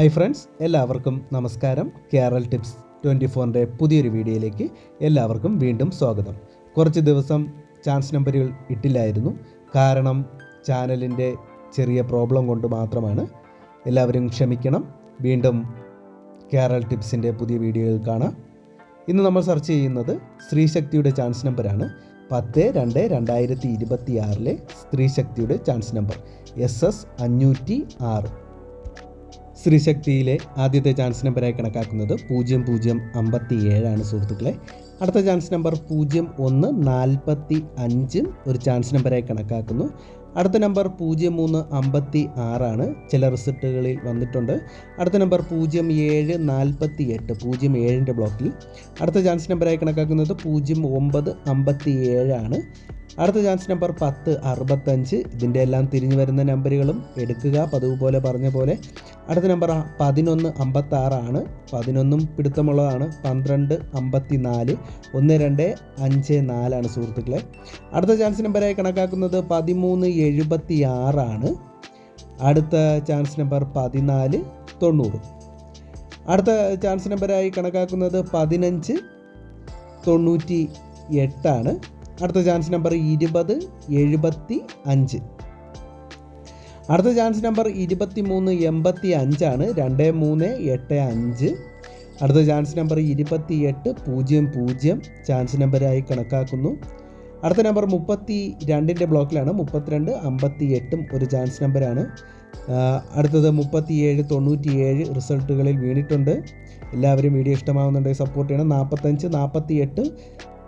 Hi friends എല്ലാവർക്കും നമസ്കാരം. Kerala tips twenty ഫോറിന്റെ പുതിയൊരു വീഡിയോയിലേക്ക് എല്ലാവർക്കും വീണ്ടും സ്വാഗതം. കുറച്ച് ദിവസം ചാൻസ് നമ്പറുകൾ ഇട്ടില്ലായിരുന്നു. കാരണം ചാനലിന്റെ ചെറിയ പ്രോബ്ലം കൊണ്ട് മാത്രമാണ്. എല്ലാവരും ക്ഷമിക്കണം. വീണ്ടും കേരൾ ടിപ്സിന്റെ പുതിയ വീഡിയോയിൽ കാണാം. ഇന്ന് നമ്മൾ സെർച്ച് ചെയ്യുന്നത് സ്ത്രീശക്തിയുടെ ചാൻസ് നമ്പറാണ്. പത്ത് രണ്ട് രണ്ടായിരത്തി ഇരുപത്തി ആറിലെ സ്ത്രീശക്തിയുടെ ചാൻസ് നമ്പർ. എസ് എസ് അഞ്ഞൂറ്റി ആറ്. സ്ത്രീശക്തിയിലെ ആദ്യത്തെ ചാൻസ് നമ്പറായി കണക്കാക്കുന്നത് പൂജ്യം പൂജ്യം അമ്പത്തി ഏഴാണ് സുഹൃത്തുക്കളെ. അടുത്ത ചാൻസ് നമ്പർ പൂജ്യം ഒന്ന് നാൽപ്പത്തി അഞ്ചും ഒരു ചാൻസ് നമ്പറായി കണക്കാക്കുന്നു. അടുത്ത നമ്പർ പൂജ്യം മൂന്ന് അമ്പത്തി ആറാണ് ചില റിസൾട്ടുകളിൽ വന്നിട്ടുണ്ട്. അടുത്ത നമ്പർ പൂജ്യം ഏഴ് നാൽപ്പത്തി എട്ട് പൂജ്യം ഏഴിന്റെ ബ്ലോക്കിൽ അടുത്ത ചാൻസ് നമ്പറായി കണക്കാക്കുന്നത് പൂജ്യം ഒമ്പത് അമ്പത്തി ഏഴാണ് അടുത്ത ചാൻസ് നമ്പർ പത്ത് അറുപത്തഞ്ച്. ഇതിന്റെ എല്ലാം തിരിഞ്ഞു വരുന്ന നമ്പറുകളും എടുക്കുക. പതിവ് പോലെ പറഞ്ഞ പോലെ. അടുത്ത നമ്പർ പതിനൊന്ന് അമ്പത്താറാണ്. പതിനൊന്നും പിടുത്തമുള്ളതാണ്. പന്ത്രണ്ട് അമ്പത്തി നാല് ഒന്ന് രണ്ട് അഞ്ച് നാലാണ് സുഹൃത്തുക്കളെ. അടുത്ത ചാൻസ് നമ്പറായി കണക്കാക്കുന്നത് പതിമൂന്ന് എഴുപത്തി ആറാണ് അടുത്ത ചാൻസ് നമ്പർ പതിനാല് തൊണ്ണൂറ്. അടുത്ത ചാൻസ് നമ്പറായി കണക്കാക്കുന്നത് പതിനഞ്ച് തൊണ്ണൂറ്റി എട്ടാണ് അടുത്ത ചാൻസ് നമ്പർ ഇരുപത് എഴുപത്തി അഞ്ച്. അടുത്ത ചാൻസ് നമ്പർ ഇരുപത്തി മൂന്ന് എൺപത്തി അഞ്ചാണ്. രണ്ട് മൂന്ന് എട്ട് അഞ്ച്. അടുത്ത ചാൻസ് നമ്പർ ഇരുപത്തി എട്ട് പൂജ്യം. പൂജ്യം ചാൻസ് നമ്പറായി കണക്കാക്കുന്നു. അടുത്ത നമ്പർ മുപ്പത്തി രണ്ടിന്റെ ബ്ലോക്കിലാണ് മുപ്പത്തിരണ്ട് അമ്പത്തി എട്ടും ഒരു ചാൻസ് നമ്പറാണ് അടുത്തത് മുപ്പത്തിയേഴ് തൊണ്ണൂറ്റിയേഴ് റിസൾട്ടുകളിൽ വീണിട്ടുണ്ട്. എല്ലാവരും വീഡിയോ ഇഷ്ടമാവുന്നുണ്ടെങ്കിൽ സപ്പോർട്ട് ചെയ്യണം. നാൽപ്പത്തഞ്ച് നാൽപ്പത്തി എട്ട്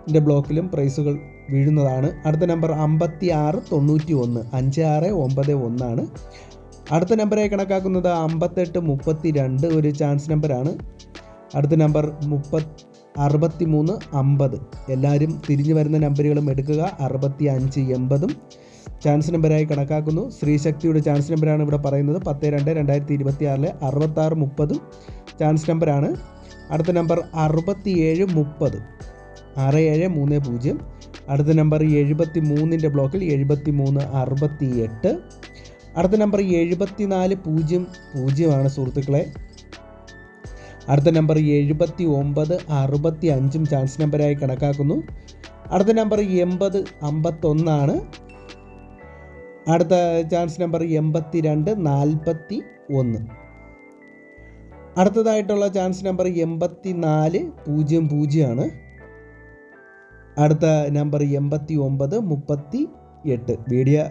ന്റെ ബ്ലോക്കിലും പ്രൈസുകൾ വീഴുന്നതാണ്. അടുത്ത നമ്പർ അമ്പത്തി ആറ് തൊണ്ണൂറ്റി ഒന്ന് അഞ്ച് ആറ് ഒമ്പത് ഒന്നാണ്. അടുത്ത നമ്പറായി കണക്കാക്കുന്നത് അമ്പത്തെട്ട് മുപ്പത്തി രണ്ട് ഒരു ചാൻസ് നമ്പറാണ് അടുത്ത നമ്പർ മുപ്പത് അറുപത്തി മൂന്ന് അമ്പത്. എല്ലാവരും തിരിഞ്ഞു വരുന്ന നമ്പറുകളും എടുക്കുക. അറുപത്തി അഞ്ച് എൺപതും ചാൻസ് നമ്പറായി കണക്കാക്കുന്നു. ശ്രീശക്തിയുടെ ചാൻസ് നമ്പറാണ് ഇവിടെ പറയുന്നത്. പത്ത് രണ്ട് രണ്ടായിരത്തി ഇരുപത്തി ആറിലെ അറുപത്താറ് മുപ്പതും ചാൻസ് നമ്പറാണ് അടുത്ത നമ്പർ അറുപത്തിയേഴ് മുപ്പത്. ആറ് ഏഴ് മൂന്ന് പൂജ്യം. അടുത്ത നമ്പർ എഴുപത്തി മൂന്നിന്റെ ബ്ലോക്കിൽ എഴുപത്തി മൂന്ന് അറുപത്തി എട്ട് അടുത്ത നമ്പർ എഴുപത്തി നാല് പൂജ്യം പൂജ്യമാണ് സുഹൃത്തുക്കളെ. അടുത്ത നമ്പർ എഴുപത്തി ഒമ്പത് അറുപത്തി അഞ്ചും ചാൻസ് നമ്പറായി കണക്കാക്കുന്നു. അടുത്ത നമ്പർ എൺപത് അമ്പത്തൊന്നാണ്. അടുത്ത ചാൻസ് നമ്പർ എൺപത്തി രണ്ട് നാൽപ്പത്തി ഒന്ന് അടുത്തതായിട്ടുള്ള ചാൻസ് നമ്പർ എൺപത്തി നാല് പൂജ്യം പൂജ്യമാണ്. അടുത്ത നമ്പർ എൺപത്തി ഒമ്പത് മുപ്പത്തി എട്ട് വീഡിയോ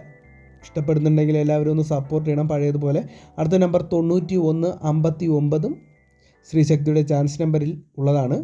ഇഷ്ടപ്പെടുന്നുണ്ടെങ്കിൽ എല്ലാവരും ഒന്ന് സപ്പോർട്ട് ചെയ്യണം. പഴയതുപോലെ അടുത്ത നമ്പർ തൊണ്ണൂറ്റി ഒന്ന് അമ്പത്തി ഒമ്പതും ശ്രീശക്തിയുടെ ചാൻസ് നമ്പറിൽ ഉള്ളതാണ്.